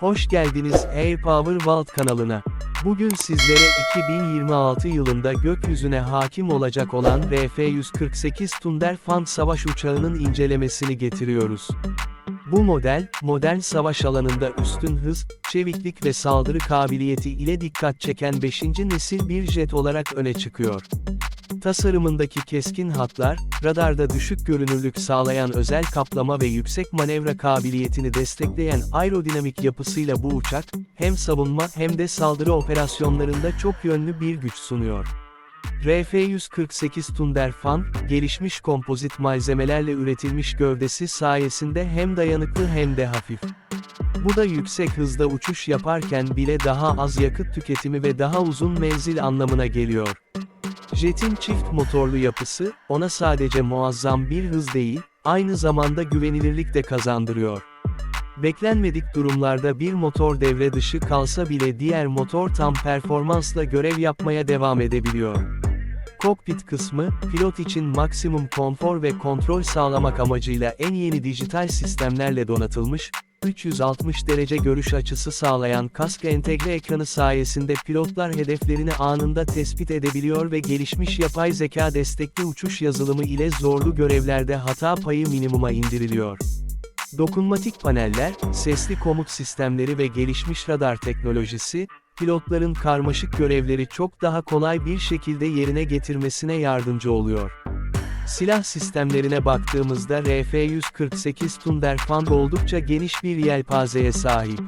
Hoş geldiniz Air Power World kanalına. Bugün sizlere 2026 yılında gökyüzüne hakim olacak olan RF-148 Thunderfant savaş uçağının incelemesini getiriyoruz. Bu model, modern savaş alanında üstün hız, çeviklik ve saldırı kabiliyeti ile dikkat çeken 5. nesil bir jet olarak öne çıkıyor. Tasarımındaki keskin hatlar, radarda düşük görünürlük sağlayan özel kaplama ve yüksek manevra kabiliyetini destekleyen aerodinamik yapısıyla bu uçak, hem savunma hem de saldırı operasyonlarında çok yönlü bir güç sunuyor. RF-148 Thunderfan, gelişmiş kompozit malzemelerle üretilmiş gövdesi sayesinde hem dayanıklı hem de hafif. Bu da yüksek hızda uçuş yaparken bile daha az yakıt tüketimi ve daha uzun menzil anlamına geliyor. Jet'in çift motorlu yapısı, ona sadece muazzam bir hız değil, aynı zamanda güvenilirlik de kazandırıyor. Beklenmedik durumlarda bir motor devre dışı kalsa bile diğer motor tam performansla görev yapmaya devam edebiliyor. Kokpit kısmı, pilot için maksimum konfor ve kontrol sağlamak amacıyla en yeni dijital sistemlerle donatılmış, 360 derece görüş açısı sağlayan kask entegre ekranı sayesinde pilotlar hedeflerini anında tespit edebiliyor ve gelişmiş yapay zeka destekli uçuş yazılımı ile zorlu görevlerde hata payı minimuma indiriliyor. Dokunmatik paneller, sesli komut sistemleri ve gelişmiş radar teknolojisi, pilotların karmaşık görevleri çok daha kolay bir şekilde yerine getirmesine yardımcı oluyor. Silah sistemlerine baktığımızda RF-148 Thunderfant oldukça geniş bir yelpazeye sahip.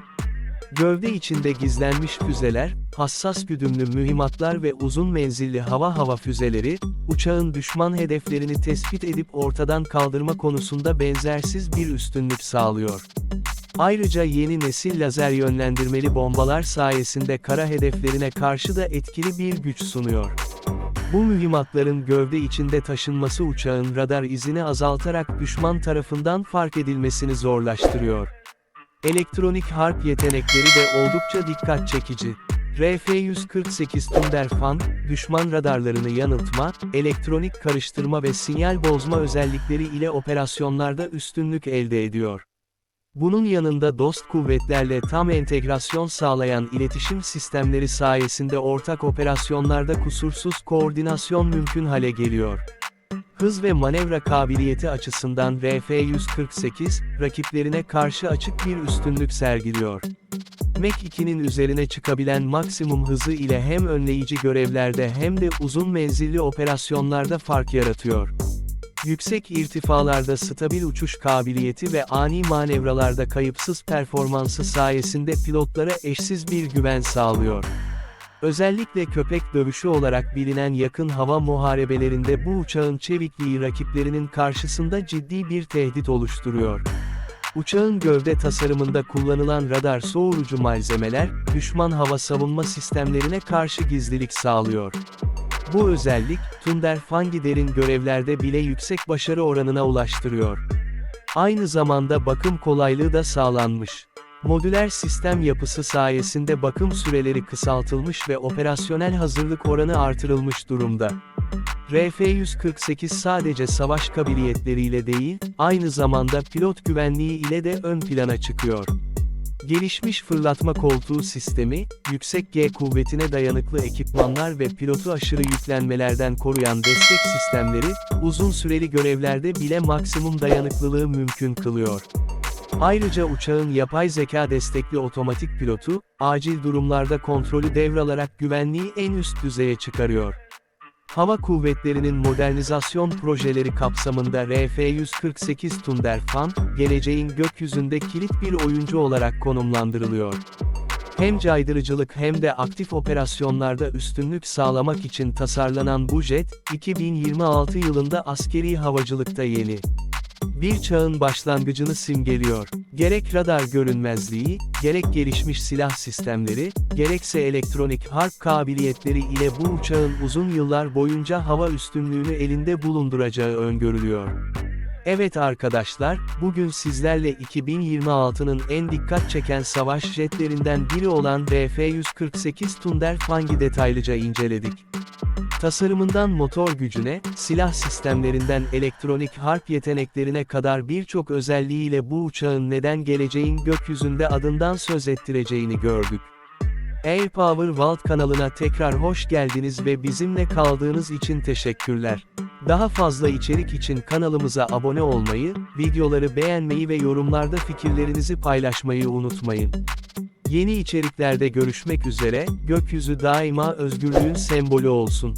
Gövde içinde gizlenmiş füzeler, hassas güdümlü mühimmatlar ve uzun menzilli hava hava füzeleri, uçağın düşman hedeflerini tespit edip ortadan kaldırma konusunda benzersiz bir üstünlük sağlıyor. Ayrıca yeni nesil lazer yönlendirmeli bombalar sayesinde kara hedeflerine karşı da etkili bir güç sunuyor. Bu mühimmatların gövde içinde taşınması uçağın radar izini azaltarak düşman tarafından fark edilmesini zorlaştırıyor. Elektronik harp yetenekleri de oldukça dikkat çekici. RF-148 Thunderfant, düşman radarlarını yanıltma, elektronik karıştırma ve sinyal bozma özellikleri ile operasyonlarda üstünlük elde ediyor. Bunun yanında dost kuvvetlerle tam entegrasyon sağlayan iletişim sistemleri sayesinde ortak operasyonlarda kusursuz koordinasyon mümkün hale geliyor. Hız ve manevra kabiliyeti açısından RF-148, rakiplerine karşı açık bir üstünlük sergiliyor. Mach 2'nin üzerine çıkabilen maksimum hızı ile hem önleyici görevlerde hem de uzun menzilli operasyonlarda fark yaratıyor. Yüksek irtifalarda stabil uçuş kabiliyeti ve ani manevralarda kayıpsız performansı sayesinde pilotlara eşsiz bir güven sağlıyor. Özellikle köpek dövüşü olarak bilinen yakın hava muharebelerinde bu uçağın çevikliği rakiplerinin karşısında ciddi bir tehdit oluşturuyor. Uçağın gövde tasarımında kullanılan radar soğurucu malzemeler, düşman hava savunma sistemlerine karşı gizlilik sağlıyor. Bu özellik, Thunderfangider'in görevlerde bile yüksek başarı oranına ulaştırıyor. Aynı zamanda bakım kolaylığı da sağlanmış. Modüler sistem yapısı sayesinde bakım süreleri kısaltılmış ve operasyonel hazırlık oranı artırılmış durumda. RF-148 sadece savaş kabiliyetleriyle değil, aynı zamanda pilot güvenliği ile de ön plana çıkıyor. Gelişmiş fırlatma koltuğu sistemi, yüksek G kuvvetine dayanıklı ekipmanlar ve pilotu aşırı yüklenmelerden koruyan destek sistemleri, uzun süreli görevlerde bile maksimum dayanıklılığı mümkün kılıyor. Ayrıca uçağın yapay zeka destekli otomatik pilotu, acil durumlarda kontrolü devralarak güvenliği en üst düzeye çıkarıyor. Hava kuvvetlerinin modernizasyon projeleri kapsamında RF-148 Thunderfant, geleceğin gökyüzünde kilit bir oyuncu olarak konumlandırılıyor. Hem caydırıcılık hem de aktif operasyonlarda üstünlük sağlamak için tasarlanan bu jet, 2026 yılında askeri havacılıkta yeni bir çağın başlangıcını simgeliyor. Gerek radar görünmezliği, gerek gelişmiş silah sistemleri, gerekse elektronik harp kabiliyetleri ile bu uçağın uzun yıllar boyunca hava üstünlüğünü elinde bulunduracağı öngörülüyor. Evet arkadaşlar, bugün sizlerle 2026'nın en dikkat çeken savaş jetlerinden biri olan RF-148 Thunderfang'i detaylıca inceledik. Tasarımından motor gücüne, silah sistemlerinden elektronik harp yeteneklerine kadar birçok özelliğiyle bu uçağın neden geleceğin gökyüzünde adından söz ettireceğini gördük. Air Power Vault kanalına tekrar hoş geldiniz ve bizimle kaldığınız için teşekkürler. Daha fazla içerik için kanalımıza abone olmayı, videoları beğenmeyi ve yorumlarda fikirlerinizi paylaşmayı unutmayın. Yeni içeriklerde görüşmek üzere, gökyüzü daima özgürlüğün sembolü olsun.